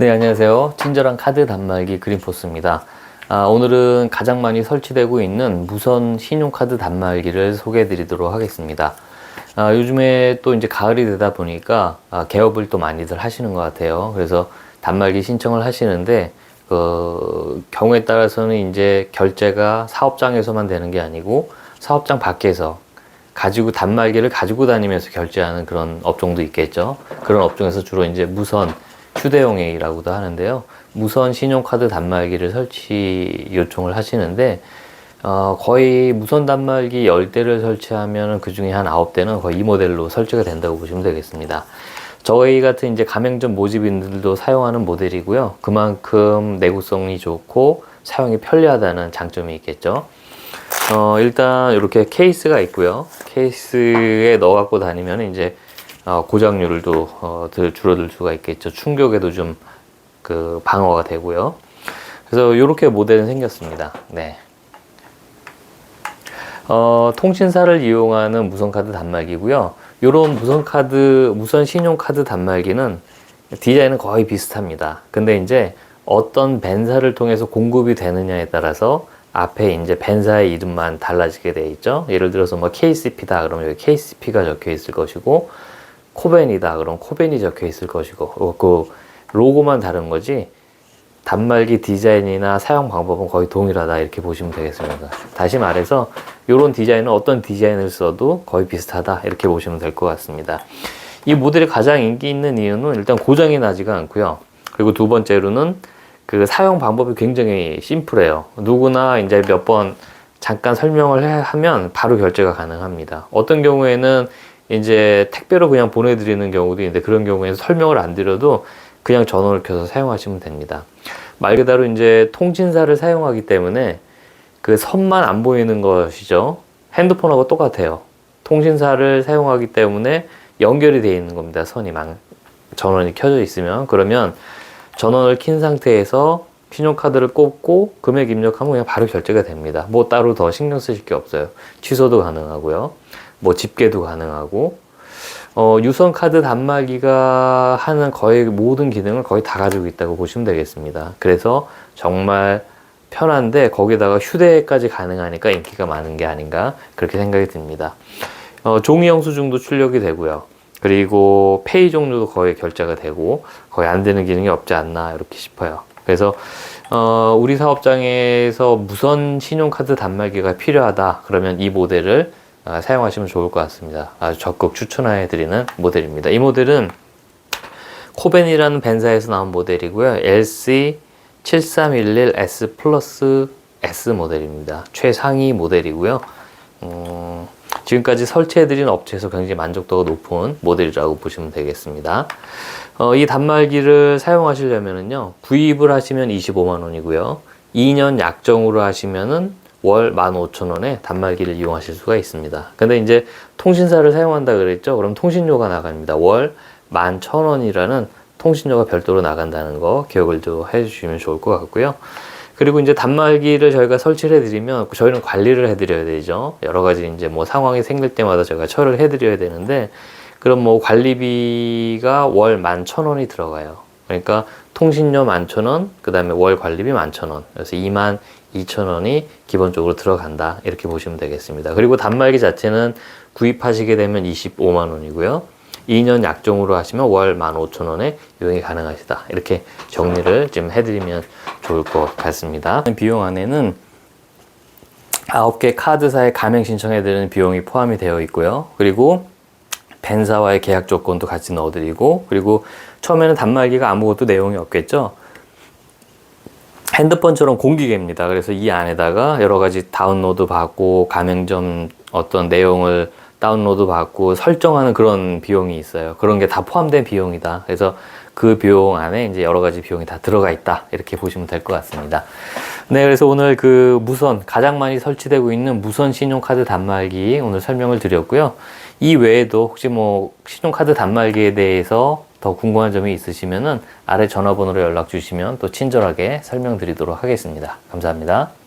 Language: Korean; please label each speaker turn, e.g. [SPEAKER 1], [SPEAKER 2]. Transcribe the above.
[SPEAKER 1] 네, 안녕하세요. 친절한 카드 단말기 그린포스입니다. 아, 오늘은 가장 많이 설치되고 있는 무선 신용카드 단말기를 소개해 드리도록 하겠습니다. 아, 요즘에 또 이제 가을이 되다 보니까 아, 개업을 또 많이들 하시는 것 같아요. 그래서 단말기 신청을 하시는데 그 경우에 따라서는 이제 결제가 사업장에서만 되는 게 아니고 사업장 밖에서 가지고 단말기를 가지고 다니면서 결제하는 그런 업종도 있겠죠. 그런 업종에서 주로 이제 무선 휴대용 A라고도 하는데요. 무선 신용카드 단말기를 설치 요청을 하시는데 어, 거의 무선 단말기 10대를 설치하면 그 중에 한 9대는 거의 이 모델로 설치가 된다고 보시면 되겠습니다. 저희 같은 이제 가맹점 모집인들도 사용하는 모델이고요. 그만큼 내구성이 좋고 사용이 편리하다는 장점이 있겠죠. 어, 일단 이렇게 케이스가 있고요. 케이스에 넣어 갖고 다니면 이제 어, 고장률도 어, 들- 줄어들 수가 있겠죠. 충격에도 좀 그 방어가 되고요. 그래서 이렇게 모델은 생겼습니다. 네. 어, 통신사를 이용하는 무선카드 단말기고요. 이런 무선카드, 무선 신용카드 단말기는 디자인은 거의 비슷합니다. 근데 이제 어떤 벤사를 통해서 공급이 되느냐에 따라서 앞에 이제 벤사의 이름만 달라지게 돼 있죠. 예를 들어서 뭐 KCP다 그러면 KCP가 적혀 있을 것이고 코벤이다 그럼 코벤이 적혀 있을 것이고 어, 그 로고만 다른 거지 단말기 디자인이나 사용 방법은 거의 동일하다 이렇게 보시면 되겠습니다. 다시 말해서 이런 디자인은 어떤 디자인을 써도 거의 비슷하다 이렇게 보시면 될 것 같습니다. 이 모델이 가장 인기 있는 이유는 일단 고장이 나지가 않고요. 그리고 두 번째로는 그 사용 방법이 굉장히 심플해요. 누구나 이제 몇 번 잠깐 설명을 해- 하면 바로 결제가 가능합니다. 어떤 경우에는 이제 택배로 그냥 보내드리는 경우도 있는데 그런 경우에는 설명을 안 드려도 그냥 전원을 켜서 사용하시면 됩니다. 말 그대로 이제 통신사를 사용하기 때문에 그 선만 안 보이는 것이죠. 핸드폰하고 똑같아요. 통신사를 사용하기 때문에 연결이 되어 있는 겁니다. 선이 막 전원이 켜져 있으면 그러면 전원을 킨 상태에서 신용카드를 꼽고 금액 입력하면 그냥 바로 결제가 됩니다. 뭐 따로 더 신경 쓰실 게 없어요. 취소도 가능하고요. 뭐 집계도 가능하고 어, 유선 카드 단말기가 하는 거의 모든 기능을 거의 다 가지고 있다고 보시면 되겠습니다. 그래서 정말 편한데 거기다가 휴대까지 가능하니까 인기가 많은 게 아닌가 그렇게 생각이 듭니다. 어, 종이 영수증도 출력이 되고요. 그리고 페이 종류도 거의 결제가 되고 거의 안 되는 기능이 없지 않나 이렇게 싶어요. 그래서 어, 우리 사업장에서 무선 신용카드 단말기가 필요하다 그러면 이 모델을 아, 사용하시면 좋을 것 같습니다. 아주 적극 추천해 드리는 모델입니다. 이 모델은 코벤이라는 벤사에서 나온 모델이고요. LC 7311S 플러스 S 모델입니다. 최상위 모델이고요. 음, 지금까지 설치해드린 업체에서 굉장히 만족도가 높은 모델이라고 보시면 되겠습니다. 어, 이 단말기를 사용하시려면요, 구입을 하시면 25만 원이고요, 2년 약정으로 하시면은 월 15,000원에 단말기를 이용하실 수가 있습니다. 근데 이제 통신사를 사용한다 그랬죠? 그럼 통신료가 나갑니다. 월 11,000원이라는 통신료가 별도로 나간다는 거 기억을 좀 해주시면 좋을 것 같고요. 그리고 이제 단말기를 저희가 설치를 해드리면 저희는 관리를 해드려야 되죠. 여러 가지 이제 뭐 상황이 생길 때마다 저희가 처리를 해드려야 되는데 그럼 뭐 관리비가 월 11,000원이 들어가요. 그러니까 통신료 11,000원, 그 다음에 월 관리비 11,000원. 그래서 2만 2,000원이 기본적으로 들어간다. 이렇게 보시면 되겠습니다. 그리고 단말기 자체는 구입하시게 되면 25만 원이고요. 2년 약정으로 하시면 월 15,000원에 이용이 가능하시다. 이렇게 정리를 좀 해드리면 좋을 것 같습니다. 비용 안에는 9개 카드사에 가맹 신청해드리는 비용이 포함이 되어 있고요. 그리고 벤사와의 계약 조건도 같이 넣어드리고 그리고 처음에는 단말기가 아무것도 내용이 없겠죠. 핸드폰처럼 공기계입니다. 그래서 이 안에다가 여러 가지 다운로드 받고 가맹점 어떤 내용을 다운로드 받고 설정하는 그런 비용이 있어요. 그런 게 다 포함된 비용이다. 그래서 그 비용 안에 이제 여러 가지 비용이 다 들어가 있다. 이렇게 보시면 될 것 같습니다. 네, 그래서 오늘 그 무선, 가장 많이 설치되고 있는 무선 신용카드 단말기 오늘 설명을 드렸고요. 이 외에도 혹시 뭐 신용카드 단말기에 대해서 더 궁금한 점이 있으시면은 아래 전화번호로 연락 주시면 또 친절하게 설명드리도록 하겠습니다. 감사합니다.